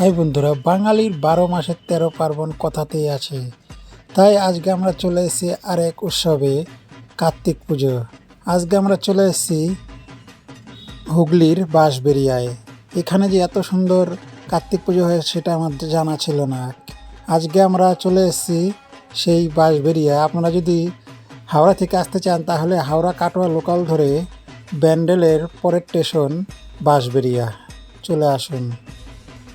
High বন্ধুরা, বাঙালির বারো মাসের তেরো পার্বণ কথাতেই আছে। তাই আজকে আমরা চলে এসেছি আর এক উৎসবে কার্তিক পুজো। আজকে আমরা চলে এসেছি হুগলির বাঁশবেরিয়ায় এখানে যে এত সুন্দর কার্তিক পুজো হয় সেটা আমাদের জানা ছিল না। আজকে আমরা চলে এসেছি সেই বাঁশবেরিয়ায় আপনারা যদি হাওড়া থেকে আসতে চান, তাহলে হাওড়া কাটোয়া লোকাল ধরে ব্যান্ডেলের পরের স্টেশন বাঁশবেরিয়া চলে আসুন।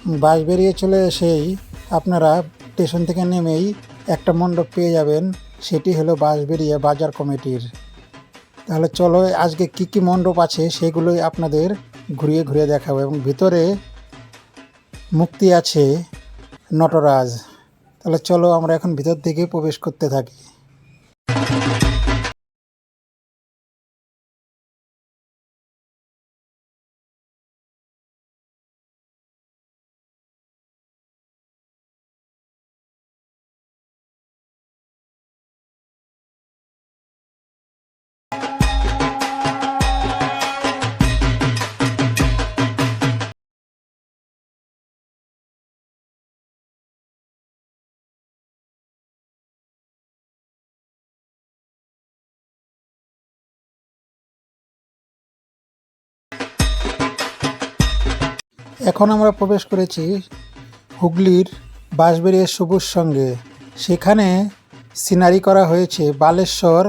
বাস বেরিয়ে চলে এসেই আপনারা স্টেশন থেকে নেমেই একটা মণ্ডপ পেয়ে যাবেন। সেটি হলো বাস বেরিয়ে বাজার কমিটির। তাহলে চলো, আজকে কি কি মণ্ডপ আছে সেগুলোই আপনাদের ঘুরিয়ে ঘুরিয়ে দেখাবো এবং ভিতরে মুক্তি আছে নটরাজ। তাহলে চলো, আমরা এখন ভিতর থেকে প্রবেশ করতে থাকি। এখন আমরা প্রবেশ করেছি হুগলির বাঁশবেরিয়ার সবুজ সঙ্গে। সেখানে সিনারি করা হয়েছে বালেশ্বর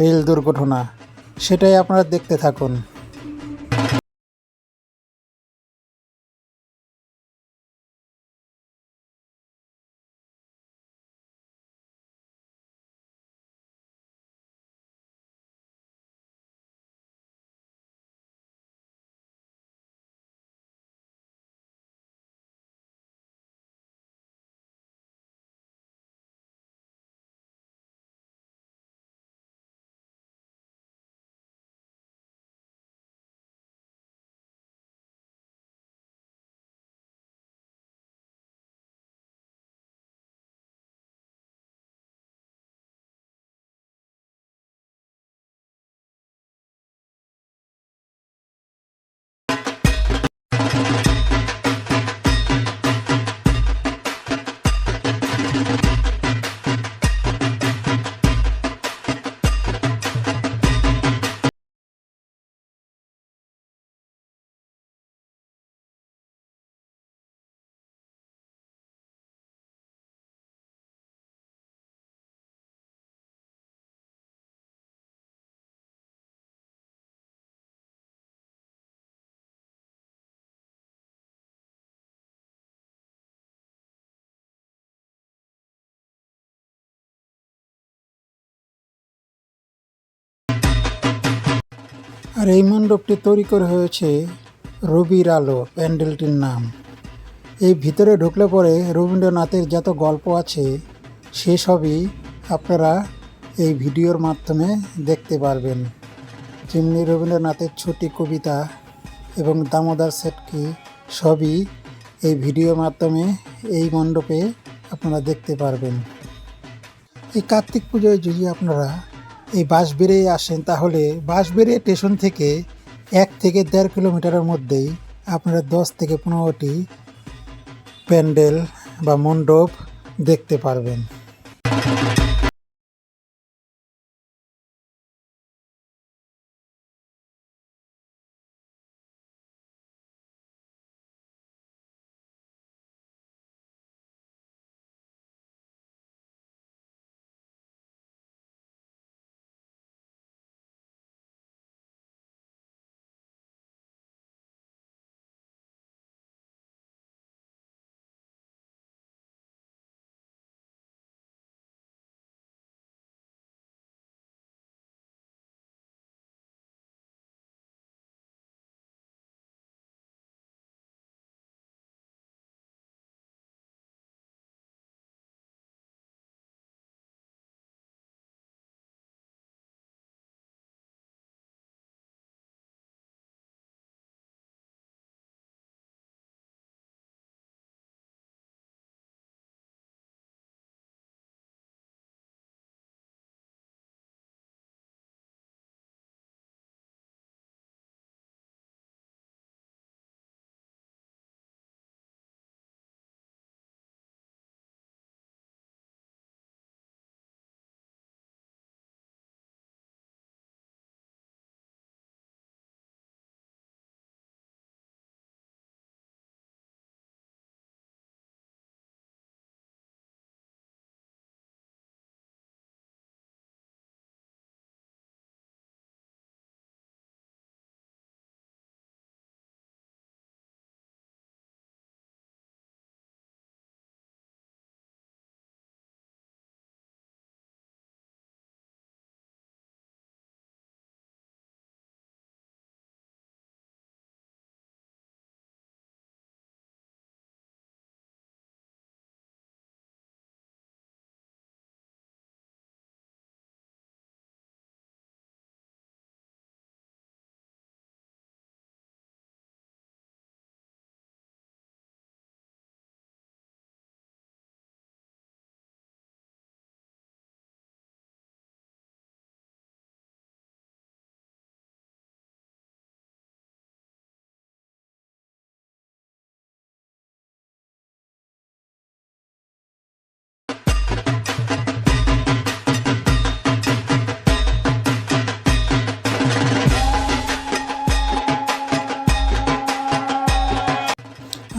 রেল দুর্ঘটনা। সেটাই আপনারা দেখতে থাকুন। আর এই মণ্ডপটি তৈরি করে হয়েছে রবির আলো প্যান্ডেলটির নাম। এই ভিতরে ঢুকলে পরে রবীন্দ্রনাথের যত গল্প আছে সেসবই আপনারা এই ভিডিওর মাধ্যমে দেখতে পারবেন। যেমনি রবীন্দ্রনাথের ছোটি কবিতা এবং দামোদর সেটকি সবই এই ভিডিওর মাধ্যমে এই মণ্ডপে আপনারা দেখতে পারবেন। এই কার্তিক পুজোয় যদি আপনারা এই বাস বেরিয়ে আসেন, তাহলে বাস বেরিয়ে স্টেশন থেকে এক থেকে দেড় কিলোমিটারের মধ্যেই আপনারা দশ থেকে পনেরোটি প্যান্ডেল বা মণ্ডপ দেখতে পারবেন।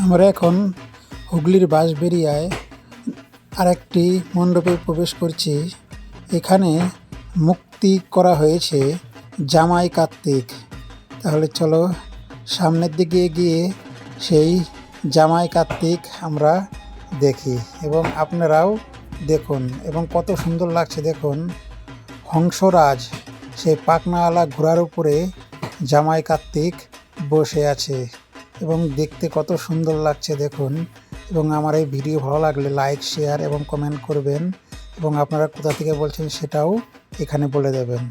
আমরা এখন হুগলির বাঁশবেরিয়ায় আরেকটি মণ্ডপে প্রবেশ করছি। এখানে মুক্তি করা হয়েছে জামাই কার্তিক। তাহলে চলো সামনের দিকে গিয়ে সেই জামাই কার্তিক আমরা দেখি এবং আপনারাও দেখুন এবং কত সুন্দর লাগছে দেখুন। হংসরাজ, সেই পাখনাওয়ালা ঘোড়ার উপরে জামাই কার্তিক বসে আছে। এবং দেখতে কত সুন্দর লাগছে দেখুন। এবং আমার এই ভিডিও ভালো লাগলে লাইক শেয়ার এবং কমেন্ট করবেন। এবং আপনারা কোথা থেকে বলছেন সেটাও এখানে বলে দেবেন।